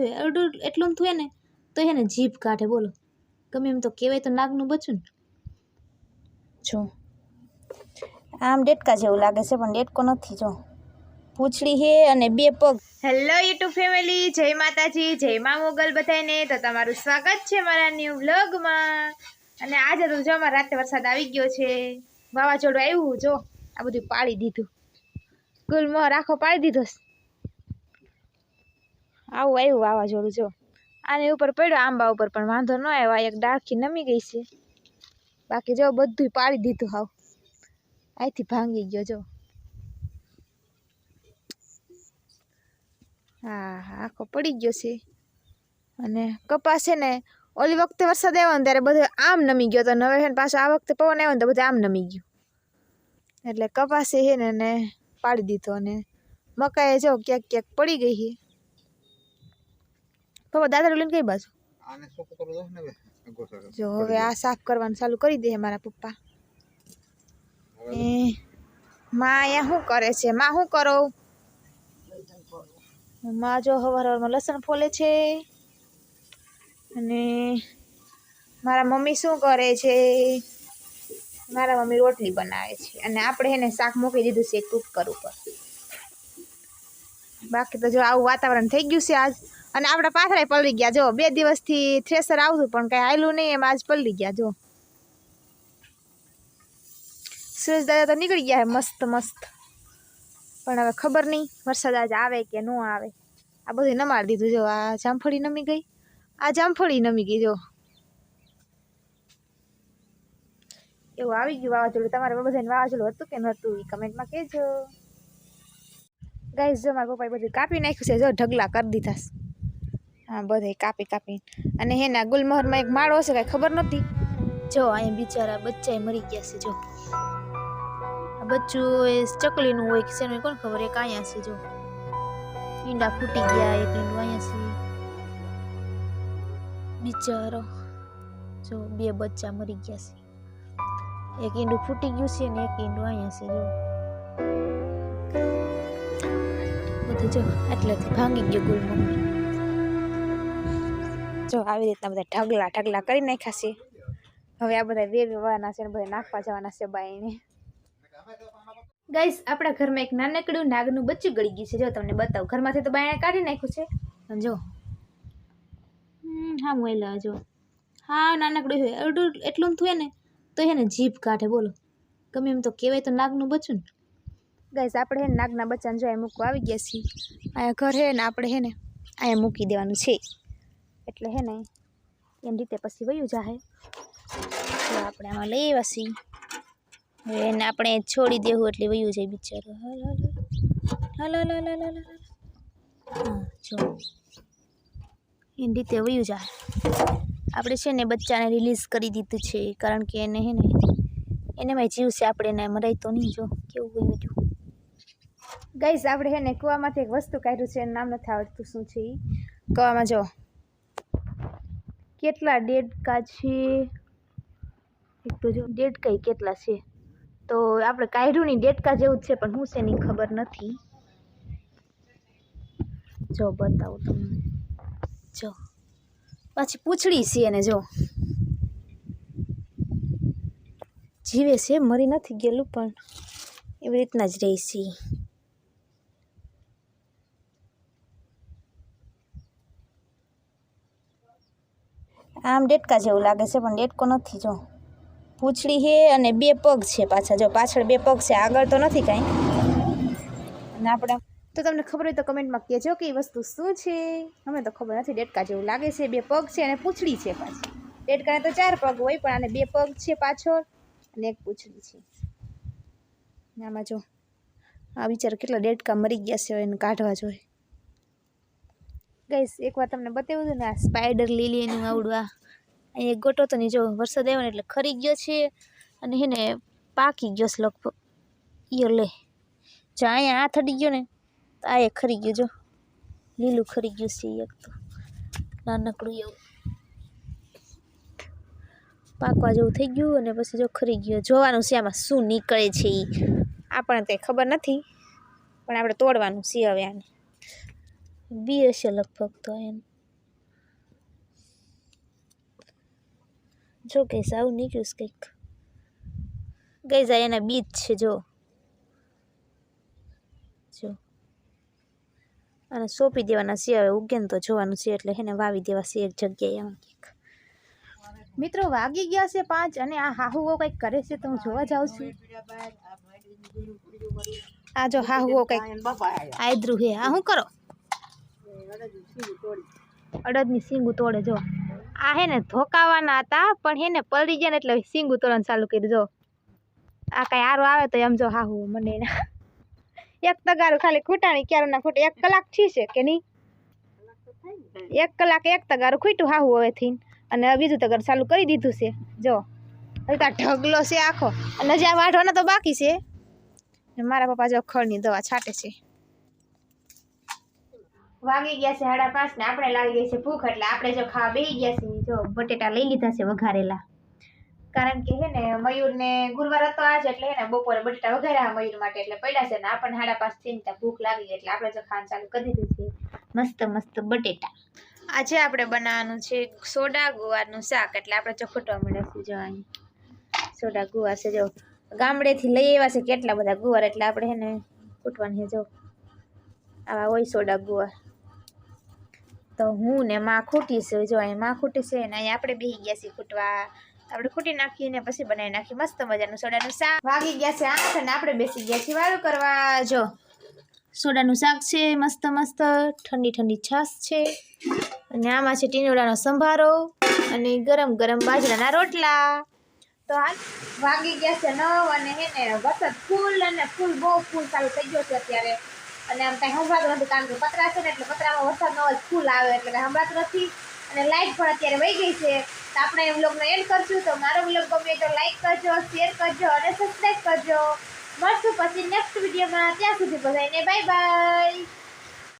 હોય અડું એટલું થયું ને તો એને જીભ કાઢે બોલો. ગમે એમ તો કહેવાય તો નાગનું બચું ને. જો. આમ ડેટકા જેવું લાગે છે પણ ડેટકો નથી જો. પૂંછડી હે અને બે પગ. હેલો યુટ્યુબ ફેમિલી જય માતાજી જય મા મોગલ બધાને તો તમારું સ્વાગત છે મારા ન્યૂ વ્લોગમાં અને આજે તો જો અમારે રાતે વરસાદ આવી ગયો છે. વાવાઝોડું આવ્યું જો. આ બધું પાડી દીધું. ગુલમોહર આખો પાડી દીધો. છે. આવું આવ્યું વાવાઝોડું જો. આની ઉપર પડ્યો, આંબા ઉપર પણ વાંધો ન આવ્યો. આ એક ડાળખી નમી ગઈ છે. બાકી જો બધું પાડી દીધું હાવ. અહીંથી ભાંગી ગયો જો. હા હા, આખો પડી ગયો છે. અને કપાસ છે ને, ઓલી વખતે વરસાદ આવ્યો ને ત્યારે બધું આમ નમી ગયો તો હવે પાછો આ વખતે પવન આવ્યો ને તો બધું આમ નમી ગયું. એટલે કપાસે છે ને એને પાડી દીધો અને મકાઈ જો ક્યાંક ક્યાંક પડી ગઈ છે. પપ્પા દાદા લઈને કઈ બાજુ? કરો જો હવે આ સાફ કરવાનું ચાલુ કરી દે મારા પપ્પા. એ માં અહીંયા શું કરે છે? માં શું કરો? માં જો હવાર હવારમાં લસણ ફોલે છે. અને મારા મમ્મી શું કરે છે? મારા મમ્મી રોટલી બનાવે છે. અને આપણે એને શાક મૂકી દીધું છે કુકર ઉપર. બાકી તો જો આવું વાતાવરણ થઈ ગયું છે આજ. અને આપણા પાથરાય પલળી ગયા. જો, બે દિવસથી થ્રેસર આવતું પણ કાંઈ આયલું નહીં, એમ આજ પલળી ગયા. જો. સુરેશ દાદા તો નીકળી ગયા મસ્ત મસ્ત. પણ હવે ખબર નહીં, વરસાદ આજ આવે કે ન આવે. આ બધું નમાડી દીધું. જો, આ જામફળી નમી ગઈ? આ જામફળી નમી ગઈ, જો. એવું આવી ગયું વાવાઝોડું. તમારે બધાને વાવાઝોડું હતું કે નહોતું? એ કમેન્ટમાં કહેજો. ગાઈસ, જો, મારા પપ્પાએ બધું કાપી નાખ્યું છે. જો, ઢગલા કરી દીધા. હા બધે કાપી કાપી અને હેના ગુલમોહરમાં એક માળો હશે કાંઈ ખબર નહોતી? જો અહીંયા બિચારા બચ્ચાએ મરી ગયા છે, જો. બચ્ચું એ ચકલીનું હોય કે શેનું કોણ ખબર? એક અહીંયા છે, જો. ઈંડા ફૂટી ગયા, એક ઈંડું અહીંયા છે. બિચારો, જો, બે બચ્ચા મરી ગયા છે. એક ઈંડું ફૂટી ગયું છે ને એક ઈંડું અહીંયા છે, જો. બધું જો, આટલાથી ભાંગી ગયો ગુલમોહર. જો આવી રીતના બધા ઢગલા ઢગલા કરી નાખ્યા છે. હવે આ બધા વેરવાના છે ને બધા નાખવા જવાના છે બાઈને. ગાઈસ આપણા ઘરમાં એક નાનકડું નાગનું બચ્ચું ગળી ગયું છે. જો તમને બતાવું. ઘરમાંથી તો બાયણે કાઢી નાખ્યું છે. અને જો. હમ, હા મોયલા જો. હા નાનકડું હોય અડધું એટલું થયું ને તો એને જીભ કાઢે બોલો. ગમે એમ તો કહેવાય તો નાગનું બચ્ચું ને. ગાઈસ આપણે હે નાગના બચ્ચાને જો મૂકવા આવી ગયા છીએ. અહીંયા ઘર હે ને આપણે હે ને અહીંયા મૂકી દેવાનું છે. એટલે હે ને, એમ રીતે પછી વયું જાહે. તો આપણે આમાં લઈ આવ્યા છીએ. હવે એને આપણે છોડી દેવું એટલે વયું જાય બિચારો. હાલ હા, જો. એની રીતે વયું જાય આપણે છે ને બચ્ચાને રિલીઝ કરી દીધું છે, કારણ કે એને હે ને એને મેં જીવ છે આપણે એને મરાય તો નહીં, જો. કેવું ગયું જો ગઈશ આપણે હે ને કૂવામાંથી એક વસ્તુ કાઢ્યું છે, એનું નામ નથી આવડતું, શું છે એ કૂવામાં જો. કેટલા ડેડકા છે? એક તો જો ડેડકા ય કેટલા છે? તો આપણે કાઢ્યું નહીં ડેડકા જેવું જ છે, પણ હું છે એની ખબર નથી? જો, બતાવું તમને. જો, પાછી પૂછડી છે એને, જો. જીવે છે, મરી નથી ગયેલું, પણ એવી રીતના જ રહી છે. આમ ડેટકા જેવું લાગે છે, પણ ડેટકો નથી જો. પૂંછડી છે અને બે પગ છે પાછા. જો પાછળ બે પગ છે, આગળ તો નથી કાંઈ. અને આપણે તો તમને ખબર હોય તો કમેન્ટમાં કહેજો કે એ વસ્તુ શું છે? અમે તો ખબર નથી ડેટકા જેવું લાગે છે, બે પગ છે અને પૂંછડી છે પાછી ડેટકાને તો ચાર પગ હોય, પણ આને બે પગ છે પાછળ અને એક પૂંછડી છે. આમાં જો આ વિચાર કેટલા ડેટકા મરી ગયા છે એને કાઢવા જોઈએ ગઈશ એકવાર તમને બતાવ્યું હતું ને, આ સ્પાઈડર લીલીનું આવડું આ અહીંયા ગોટો તો નહીં, જો વરસાદ આવ્યો ને એટલે ખરી ગયો છે. અને હેને પાકી ગયો છે લગભગ. ઈયો લે. જો અહીંયા આ થડી ગયો ને, તો આ એ ખરી ગયો, જો. લીલું ખરી ગયું છે એક તો. નાનકડું એવું. પાકવા જેવું થઈ ગયું અને પછી જો ખરી ગયો. જોવાનું છે આમાં શું નીકળે છે એ આપણને તે ખબર નથી, પણ આપણે તોડવાનું છે હવે આને. બી હશે લગભગ તો એમ જો કે સાવ નીકળ્યું કંઈક ગઈ જાય એના બીજ છે જો જો અને સોંપી દેવાના છે હવે ઉગે તો જોવાનું છે એટલે એને વાવી દેવા છે એક જગ્યાએ એમાં કંઈક મિત્રો વાગી ગયા છે પાંચ અને આ હાહુઓ કંઈક કરે છે તો હું જોવા જાઉં છું. આ જો હાહુઓ કંઈક. આદરું હે હા હું કરો? અડદની સિંગ તોડે જો. આ હે ને ધોકાવાના હતા, પણ હે ને પલળી ગયા ને એટલે સિંગ તોડવાનું ચાલુ કરી જો. આ કાંઈ આરો આવે તો એમ જો હાહુ મને એક તગારું ખાલી ખૂટાણી ક્યારે ના ખૂટે? એક કલાકથી છે કે નહીં? એક કલાક એક તગારું ખૂટ્યું હાહુ હવેથી. અને બીજું તગારું ચાલુ કરી દીધું છે, જો. હવે આ ઢગલો છે આખો. અને આ વાઢવાનો તો બાકી છે. મારા પપ્પા જો ખળની દવા છાંટે છે. વાગી ગયા છે સાડા પાંચ ને આપણે લાગી ગઈ છે ભૂખ, એટલે આપણે જો ખાવા બેસી ગયા છે જો બટેટા લઈ લીધા છે વઘારેલા. કારણ કે હે ને મયુર ને ગુરુવાર હતો આજ, એટલે હે ને બપોરે બટેટા વઘાર્યા મયુર માટે, એટલે પડ્યા છે ને, આપણને સાડા પાંચથી ને ત્યાં ભૂખ લાગી એટલે આપણે જો ખાવાનું ચાલુ કરી દીધું છે. મસ્ત મસ્ત બટેટા. આજે આપણે બનાવવાનું છે સોડા ગુવારનું શાક, એટલે આપણે ચોખટવા મળે છે જો અહીં. સોડા ગુવાર છે જો. ગામડેથી લઈ આવ્યા છે કેટલા બધા ગુવાર, એટલે આપણે હે ને કૂટવાની જો. આવા હોય સોડા ગુવાર. તો હું ને માં ખૂટી છે જો અહીં માં ખૂટી છે ને અહીં આપણે બેસી ગયા છીએ ખૂટવા. આપણે ખૂટી નાખીને પછી બનાવી નાખી મસ્ત મજાનું સોડાનું શાક. વાગી ગયા છે આઠ અને આપણે બેસી ગયા છીએ વાળું કરવા. જો સોડાનું શાક છે મસ્ત મસ્ત ઠંડી ઠંડી છાશ છે. અને આમાં છે ટીનોડાનો સંભારો અને ગરમ ગરમ બાજરાના રોટલા. તો હાલ વાગી ગયા છે નવ અને હે ને વરસાદ ફૂલ અને ફૂલ બહુ ફૂલ ચાલુ થઈ ગયો છે અત્યારે. અને આમ કાંઈ સંભળાતું નથી, કારણ કે પતરા છે ને એટલે પતરામાં વરસાદનો અવાજ ફૂલ આવે એટલે કાંઈ સંભળાતું નથી. અને લાઇટ પણ અત્યારે વહી ગઈ છે. તો આપણે એ વ્લોગનો એન્ડ કરશું. તો મારો બ્લોગ ગમે તો લાઈક કરજો શેર કરજો અને સબસ્ક્રાઈબ કરજો. મળશું પછી નેક્સ્ટ વિડીયોમાં ત્યાં સુધી બધાને બાય બાય